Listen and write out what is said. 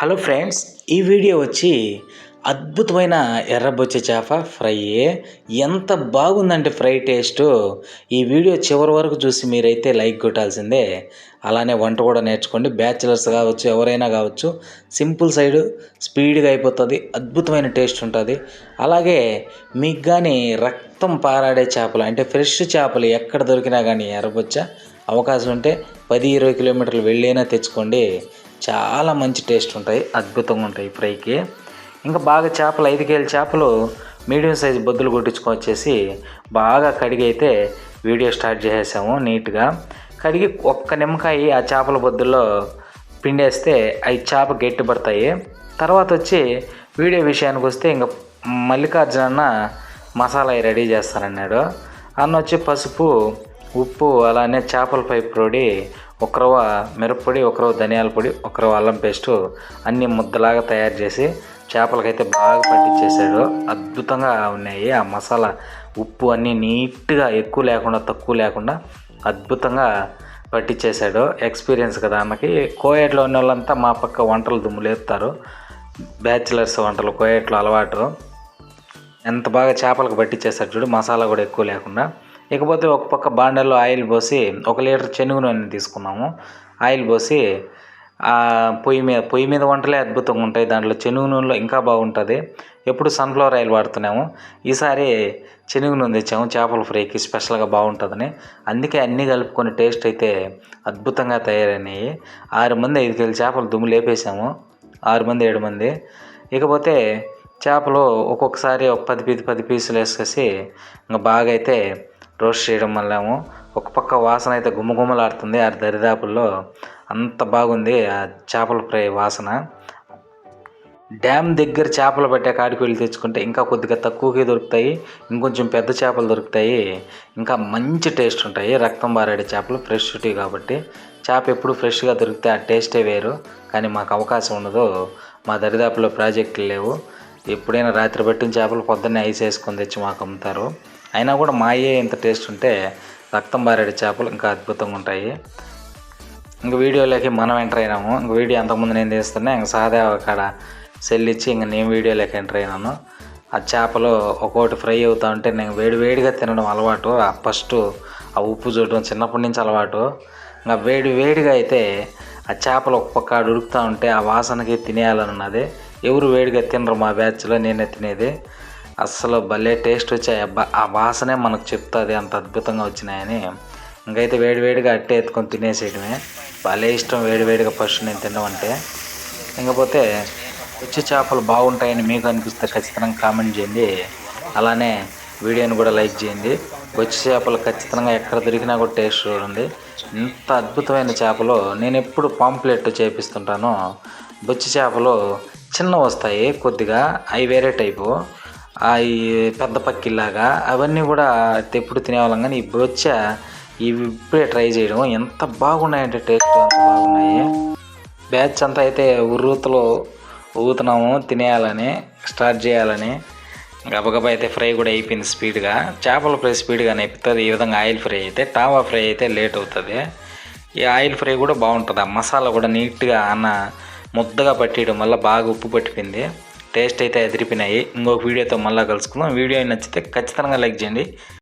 Hello friends ఈ video వచ్చి అద్భుతమైన ఎర్రబొచ్చే చేప ఫ్రై ఎంత బాగుందంటే ఫ్రై టేస్ట్. ఈ వీడియో చివరి వరకు చూసి మీరైతే లైక్ కొట్టాల్సిందే. అలానే వంట కూడా నేర్చుకోండి. బ్యాచిలర్స్ కావచ్చు ఎవరైనా కావచ్చు సింపుల్ సైడ్ స్పీడ్గా అయిపోతుంది అద్భుతమైన టేస్ట్ ఉంటుంది. అలాగే మీకు కానీ రక్తం పారాడే చేపలు అంటే ఫ్రెష్ చేపలు ఎక్కడ దొరికినా కానీ ఎర్రబొచ్చ అవకాశం ఉంటే పది ఇరవై కిలోమీటర్లు వెళ్ళైనా తెచ్చుకోండి. చాలా మంచి టేస్ట్ ఉంటాయి అద్భుతంగా ఉంటాయి ఫ్రైకి. ఇంకా బాగా చేపలు ఐదు కేజీల చేపలు మీడియం సైజు బొద్దులు కొట్టించుకొచ్చేసి బాగా కడిగి అయితే వీడియో స్టార్ట్ చేసేసాము నీట్గా. కడిగి ఒక్క నిమ్మకాయ ఆ చేపల బొద్దుల్లో పిండేస్తే అవి చేప గట్టి పడతాయి. తర్వాత వచ్చి వీడియో విషయానికి వస్తే ఇంకా మల్లికార్జున అన్న మసాలా రెడీ చేస్తానన్నాడు. అన్న వచ్చి పసుపు ఉప్పు అలానే చేపల పై పొడి ఒకరవ మిరప్పొడి ఒకరవ ధనియాల పొడి ఒకరవ అల్లం పేస్టు అన్ని ముద్దలాగా తయారు చేసి చేపలకైతే బాగా పట్టించేసాడు అద్భుతంగా ఉన్నాయి ఆ మసాలా. ఉప్పు అన్నీ నీట్గా ఎక్కువ లేకుండా తక్కువ లేకుండా అద్భుతంగా పట్టించేశాడు ఎక్స్పీరియన్స్ కదా ఆమెకి. కోయేట్లో ఉన్న వాళ్ళంతా మా పక్క వంటలు దుమ్ములేపుతారు బ్యాచిలర్స్ వంటలు కోయేట్లో అలవాటు. ఎంత బాగా చేపలకు పట్టించేస్తాడు చూడు మసాలా కూడా ఎక్కువ లేకుండా. ఇకపోతే ఒక పక్క బాండల్లో ఆయిల్ పోసి ఒక లీటర్ శనుగు నూనె తీసుకున్నాము. ఆయిల్ పోసి పొయ్యి మీద పొయ్యి మీద వంటలే అద్భుతంగా ఉంటాయి. దాంట్లో శనుగు నూనెలో ఇంకా బాగుంటుంది. ఎప్పుడు సన్ఫ్లవర్ ఆయిల్ వాడుతున్నాము. ఈసారి శనుగు నూనె తెచ్చాము. చేపల ఫ్రైకి స్పెషల్గా బాగుంటుందని. అందుకే అన్నీ కలుపుకొని టేస్ట్ అయితే అద్భుతంగా తయారైనాయి. ఆరు మంది ఐదు కేజీ చేపలు దుమ్ము లేపేసాము ఆరు మంది ఏడు మంది. ఇకపోతే చేపలు ఒక్కొక్కసారి ఒక పది పది పది పీసులు వేసేసి ఇంకా బాగా అయితే రోస్ట్ చేయడం వల్లేమో ఒక పక్క వాసన అయితే గుమ్మగుమ్మలాడుతుంది ఆ దరిదాపుల్లో అంత బాగుంది ఆ చేపల ఫ్రై వాసన. డ్యామ్ దగ్గర చేపలు పట్టే కాడికి వెళ్ళి తెచ్చుకుంటే ఇంకా కొద్దిగా తక్కువకి దొరుకుతాయి ఇంకొంచెం పెద్ద చేపలు దొరుకుతాయి ఇంకా మంచి టేస్ట్ ఉంటాయి. రక్తం బారాడే చేపలు ఫ్రెష్ కాబట్టి చేప ఎప్పుడు ఫ్రెష్గా దొరికితే ఆ టేస్టే వేరు. కానీ మాకు అవకాశం ఉండదు మా దరిదాపులో ప్రాజెక్టులు లేవు. ఎప్పుడైనా రాత్రి పట్టిన చేపలు పొద్దున్నే ఐస్ వేసుకొని తెచ్చి మాకు అమ్ముతారు. అయినా కూడా మాయే ఇంత టేస్ట్ ఉంటే రక్తం బారేడు చేపలు ఇంకా అద్భుతంగా ఉంటాయి. ఇంక వీడియోలోకి మనం ఎంటర్ అయినాము. ఇంక వీడియో అంతకుముందు నేను తీస్తున్నా ఇంక సాదా కాడ సెల్ ఇచ్చి ఇంక నేను వీడియోలోకి ఎంటర్ అయినాను. ఆ చేపలు ఒక్కొక్కటి ఫ్రై అవుతా ఉంటే నేను వేడి వేడిగా తినడం అలవాటు. ఆ ఫస్ట్ ఆ ఉప్పు చూడడం చిన్నప్పటి నుంచి అలవాటు. ఇంకా వేడి వేడిగా అయితే ఆ చేపలు ఒక పక్క ఉడుకుతూ ఉంటే ఆ వాసనకి తినేయాలని ఉన్నది ఎవరు వేడిగా తినరు మా బ్యాచ్లో నేనే తినేది. అస్సలు భలే టేస్ట్ వచ్చాయి. అబ్బా ఆ వాసనే మనకు చెప్తుంది. అంత అద్భుతంగా వచ్చినాయని. ఇంకైతే వేడివేడిగా అట్టే ఎత్తుకొని తినేసేయడమే భలే ఇష్టం వేడివేడిగా ఫస్ట్ నేను తినమంటే ఇంకపోతే వచ్చే చేపలు బాగుంటాయని మీకు అనిపిస్తే ఖచ్చితంగా కామెంట్ చేయండి. అలానే వీడియోని కూడా లైక్ చేయండి. వచ్చే చేపలు ఖచ్చితంగా ఎక్కడ దొరికినా కూడా టేస్ట్ చూడండి. ఇంత అద్భుతమైన చేపలు. నేను ఎప్పుడు పాంప్లెట్ చేపిస్తుంటాను. బొచ్చి చేపలు చిన్న వస్తాయి కొద్దిగా. అవి వేరే టైపు. ఈ పెద్ద పక్కిలాగా అవన్నీ కూడా ఎప్పుడు తినేవాళ్ళం కానీ ఈ వచ్చా ఇవి ఇప్పుడే ట్రై చేయడం ఎంత బాగున్నాయంటే టేస్ట్ అంత బాగున్నాయి. బ్యాచ్ అంతా అయితే ఉర్రూతలో ఊతున్నాము తినేయాలని స్టార్ట్ చేయాలని. గబగబా అయితే ఫ్రై కూడా అయిపోయింది స్పీడ్గా. చేపల ఫ్రై స్పీడ్గా అయిపోతుంది. ఈ విధంగా ఆయిల్ ఫ్రై అయితే టావా ఫ్రై అయితే లేట్ అవుతుంది. ఈ ఆయిల్ ఫ్రై కూడా బాగుంటుంది. ఆ మసాలా కూడా నీట్గా అన్న ముద్దగా పట్టేయడం వల్ల బాగా ఉప్పు పట్టిపోయింది. టేస్ట్ అయితే ఎదిరిపోయినాయి. ఇంకొక వీడియోతో మళ్ళీ కలుసుకుందాం. వీడియో నచ్చితే ఖచ్చితంగా లైక్ చేయండి.